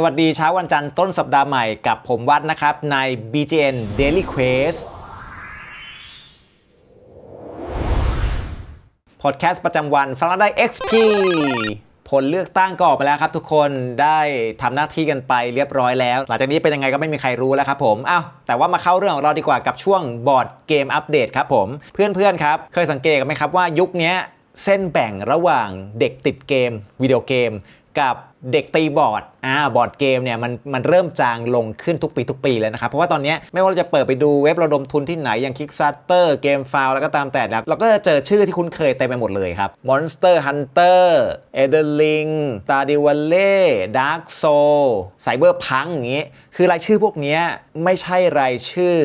สวัสดีเช้าวันจันทร์ต้นสัปดาห์ใหม่กับผมวัดนะครับ ใน BGN Daily Quest พอดแคสต์ประจำวันฟังแล้วได้ XP ผลเลือกตั้งก็ออกมาแล้วครับทุกคนได้ทำหน้าที่กันไปเรียบร้อยแล้ว หลังจากนี้เป็นยังไงก็ไม่มีใครรู้แล้วครับผมอ้าวแต่ว่ามาเข้าเรื่องของเราดีกว่ากับช่วงบอร์ดเกมอัปเดตครับผมเพื่อนๆครับ เคยสังเกตกันไหมครับว่ายุคนี้เส้นแบ่งระหว่างเด็กติดเกมวิดีโอเกม กับ เด็กตีบอร์ดอ่าบอร์ดเกมเนี่ยมันมันเริ่มจางลงขึ้นทุกปีทุกปีเลยนะครับ เพราะว่าตอนนี้ไม่ว่าเราจะเปิดไปดูเว็บระดมทุนที่ไหน อย่าง Kickstarter เกมฟาวแล้วก็ตามแต่แล้วเราก็จะเจอชื่อที่คุ้นเคยเต็มไปหมดเลยครับ Monster Hunter e d e r l i n g s t a r d e w v a l l e y Dark Soul Cyberpunk อย่างงี้ คือรายชื่อพวกนี้ไม่ใช่รายชื่อ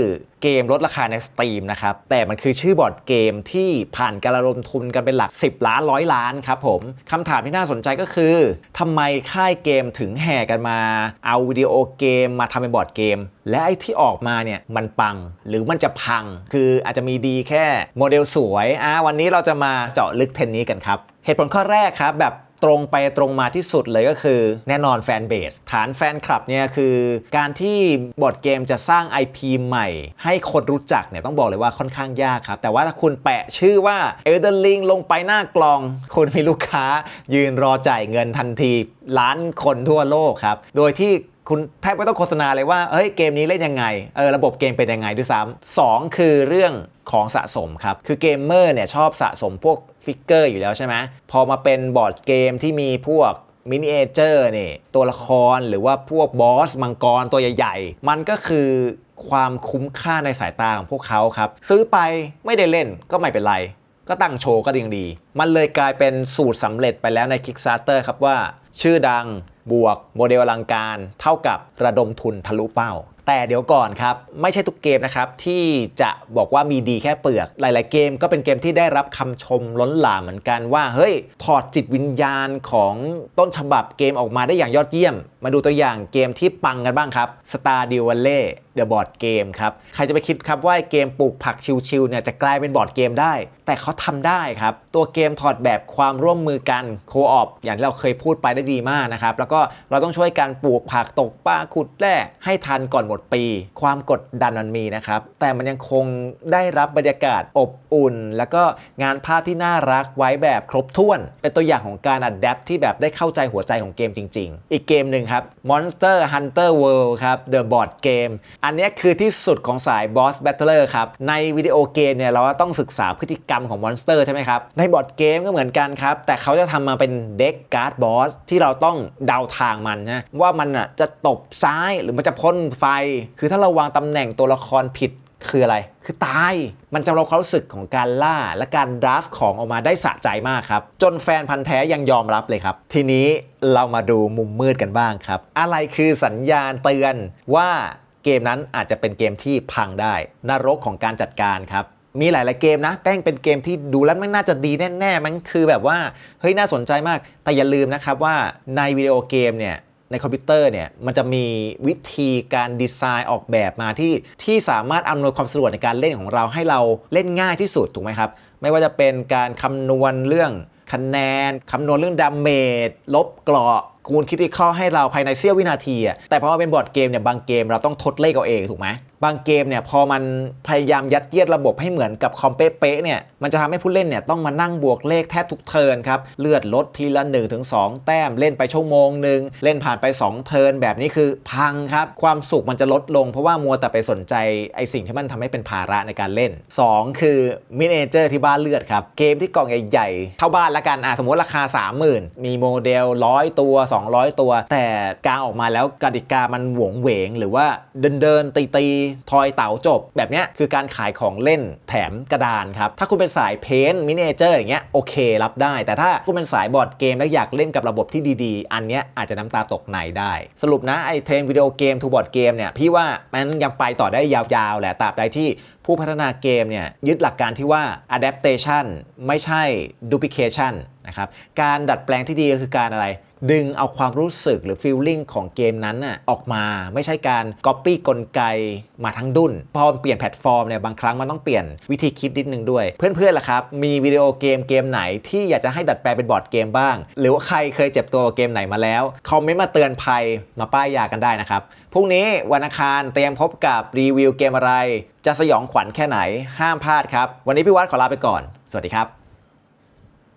เกมลดราคาใน Steam นะครับ แต่มันคือชื่อบอร์ดเกมที่ผ่านการระดมทุนกันเป็นหลัก 10 ล้านร้อยล้านครับผมคำถามที่น่าสนใจก็คือทำไมค่ายเกมถึงแห่กันมา เอาวิดีโอเกมมาทำเป็นบอร์ดเกม และไอ้ที่ออกมาเนี่ยมันปังหรือมันจะพัง คืออาจจะมีดีแค่โมเดลสวยอะวันนี้เราจะมาเจาะลึกเทนนี้กันครับ เหตุผลข้อแรกครับแบบ ตรงไปตรงมาที่สุดเลยก็คือแน่นอนแฟนเบสฐานแฟนคลับเนี่ยคือการที่บอร์ดเกมจะสร้าง IP ใหม่ ให้คนรู้จักเนี่ยต้องบอกเลยว่าค่อนข้างยากครับ แต่ว่าถ้าคุณแปะชื่อว่า Elden Ring ลงไปหน้ากลอง คุณมีลูกค้ายืนรอจ่ายเงินทันทีล้านคนทั่วโลกครับ โดยที่ คุณแทบไม่ต้องโฆษณาเลยว่าเฮ้ยเกมนี้เล่นยังไงเออระบบเกมเป็นยังไงด้วยซ้ำสองคือเรื่องของสะสมครับ คือเกมเมอร์เนี่ยชอบสะสมพวกฟิกเกอร์อยู่แล้วใช่ไหมพอมาเป็นบอร์ดเกมที่มีพวกมินิเอเจอร์นี่ตัวละครหรือว่าพวกบอสมังกรตัวใหญ่ ๆ มันก็คือความคุ้มค่าในสายตาของพวกเขาครับ ซื้อไปไม่ได้เล่นก็ไม่เป็นไร ก็ตั้งโชว์ก็ยังดี มันเลยกลายเป็นสูตรสำเร็จไปแล้วใน Kickstarter ครับว่า ชื่อดัง บวกโมเดลอลังการ เท่ากับระดมทุนทะลุเป้า แต่เดี๋ยวก่อนครับ ไม่ใช่ทุกเกมนะครับ ที่จะบอกว่ามีดีแค่เปลือก หลาย ๆ เกมก็เป็นเกมที่ได้รับคำชมล้นหลามเหมือนกันว่า เฮ้ย ถอดจิตวิญญาณของต้นฉบับเกมออกมาได้อย่างยอดเยี่ยม มาดูตัวอย่างเกมที่ปังกันบ้างครับ Stardew Valley The Board Game ครับ ใครจะไปคิดครับว่าเกมปลูกผักชิวๆเนี่ยจะกลายเป็นบอร์ดเกมได้ แต่เขาทำได้ครับ ตัวเกมถอดแบบความร่วมมือกันโคออปอย่างที่เราเคยพูดไปได้ดีมากนะครับ แล้วก็เราต้องช่วยกันปลูกผักตกปลาขุดแร่ให้ทันก่อนหมดปี ความกดดันมันมีนะครับ แต่มันยังคงได้รับบรรยากาศอบอุ่น แล้วก็งานภาพที่น่ารักไว้แบบครบถ้วน เป็นตัวอย่างของการอัดแอปที่แบบได้เข้าใจหัวใจของเกมจริง ๆ อีกเกมหนึ่งครับ Monster Hunter World ครับ The Board Game อันนี้คือที่สุดของสาย Boss Battler ครับ ในวิดีโอเกมเนี่ยเราก็ต้องศึกษาพฤติกรรมของมอนสเตอร์ใช่ไหมครับ ในบอร์ดเกมก็เหมือนกันครับ แต่เขาจะทำมาเป็นเด็กการ์ดบอสที่เราต้องเดาทางมันนะว่ามันอะจะตบซ้ายหรือมันจะพ่นไฟ คือถ้าเราวางตำแหน่งตัวละครผิด คืออะไร คือตาย มันจำเราความรู้สึกของการล่าและการดราฟของออกมาได้สะใจมากครับ จนแฟนพันธ์แท้ยังยอมรับเลยครับ ทีนี้เรามาดูมุมมืดกันบ้างครับ อะไรคือสัญญาณเตือนว่าเกมนั้นอาจจะเป็นเกมที่พังได้ นรกของการจัดการครับมีหลาย ๆ เกมนะแป้งเป็นเกมที่ดูแล้วมันน่าจะดีแน่ ๆ มันคือแบบว่า เฮ้ย น่าสนใจมาก แต่อย่าลืมนะครับว่าในวิดีโอเกมเนี่ย ในคอมพิวเตอร์เนี่ยมันจะมีวิธีการดีไซน์ออกแบบมาที่ที่สามารถอำนวยความสะดวกในการเล่นของเราให้เราเล่นง่ายที่สุดถูกไหมครับ ไม่ว่าจะเป็นการคำนวณเรื่องคะแนนคำนวณเรื่องดาเมจลบเกราะ คูณคิดที่ข้อให้เราภายในเสี้ยววินาทีอะแต่พอมาเป็นบอร์ดเกมเนี่ยบางเกมเราต้องทดเลขเอาเองถูกไหมบางเกมเนี่ยพอมันพยายามยัดเยียดระบบให้เหมือนกับคอมเป๊ะเนี่ยมันจะทำให้ผู้เล่นเนี่ยต้องมานั่งบวกเลขแทบทุกเทิร์นครับเลือดลดทีละ1-2แต้มเล่นไปชั่วโมงหนึ่งเล่นผ่านไป 2 เทิร์นแบบนี้คือพังครับความสุขมันจะลดลงเพราะว่ามัวแต่ไปสนใจไอสิ่งที่มันทำให้เป็นภาระในการเล่น 2 คือมินิเจอร์ที่บ้านเลือดครับเกมที่กล่องใหญ่ๆเท่าบ้านละกันอะสมมติราคา 30,000 มีโมเดล100ตัว200 ตัว แต่กางออกมาแล้วกติกามันหวงเหวง หรือว่าเดินเดินตีตีทอยเต๋าจบ แบบนี้คือการขายของเล่นแถมกระดานครับ ถ้าคุณเป็นสายเพนมินิเจอร์อย่างเงี้ยโอเครับได้ แต่ถ้าคุณเป็นสายบอร์ดเกมแล้วอยากเล่นกับระบบที่ดีๆ อันเนี้ยอาจจะน้ำตาตกในได้ สรุปนะไอเทรนด์วิดีโอเกมทูบอร์ดเกมเนี่ยพี่ว่ามันยังไปต่อได้ยาวๆแหละตราบใดที่ผู้พัฒนาเกมเนี่ยยึดหลักการที่ว่า adaptation ไม่ใช่ duplication นะครับการดัดแปลงที่ดีก็คือการอะไร ดึงเอาความรู้สึกหรือฟีลลิ่งของเกมนั้นน่ะออกมาไม่ใช่การก๊อปปี้กลไกมาทั้งดุนพอเปลี่ยนแพลตฟอร์มเนี่ยบางครั้งมันต้องเปลี่ยนวิธีคิดนิดนึงด้วย เพื่อนๆล่ะครับ มีวิดีโอเกมเกมไหนที่อยากจะให้ดัดแปลงเป็นบอร์ดเกมบ้าง หรือว่าใครเคยเจ็บตัวเกมไหนมาแล้วคอมเมนต์มาเตือนภัยมาป้ายยากันได้นะครับพรุ่งนี้วันอังคารเตรียมพบกับรีวิวเกมอะไร จะสยองขวัญแค่ไหนห้ามพลาดครับวันนี้พี่วัดขอลาไปก่อน สวัสดีครับ